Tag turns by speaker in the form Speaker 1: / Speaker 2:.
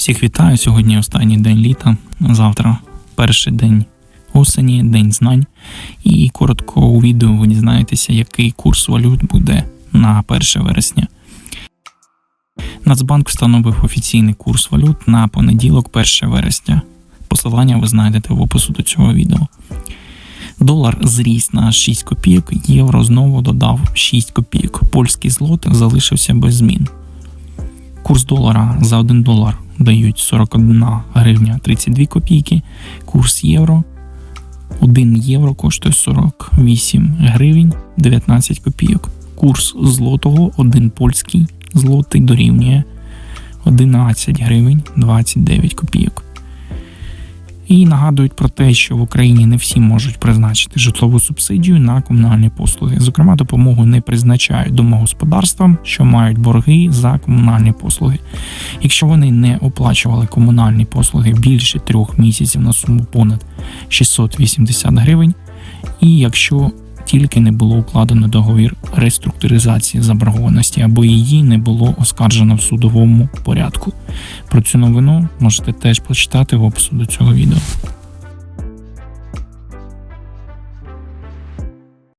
Speaker 1: Всіх вітаю. Сьогодні останній день літа. Завтра перший день осені, день знань. І коротко у відео ви дізнаєтеся, який курс валют буде на 1 вересня. Нацбанк встановив офіційний курс валют на понеділок, 1 вересня. Посилання ви знайдете в опису до цього відео. Долар зріс на 6 копійок, євро знову додав 6 копійок. Польський злот залишився без змін. Курс долара за 1 долар дають 41 гривня 32 копійки. Курс євро 1 євро коштує 48 гривень 19 копійок. Курс злотого 1 польський злотий дорівнює 11 гривень 29 копійок. І нагадують про те, що в Україні не всі можуть призначити житлову субсидію на комунальні послуги. Зокрема, допомогу не призначають домогосподарствам, що мають борги за комунальні послуги. Якщо вони не оплачували комунальні послуги більше трьох місяців на суму понад 680 гривень, і якщо тільки не було укладено договір реструктуризації заборгованості або її не було оскаржено в судовому порядку. Про цю новину можете теж почитати в опису до цього відео.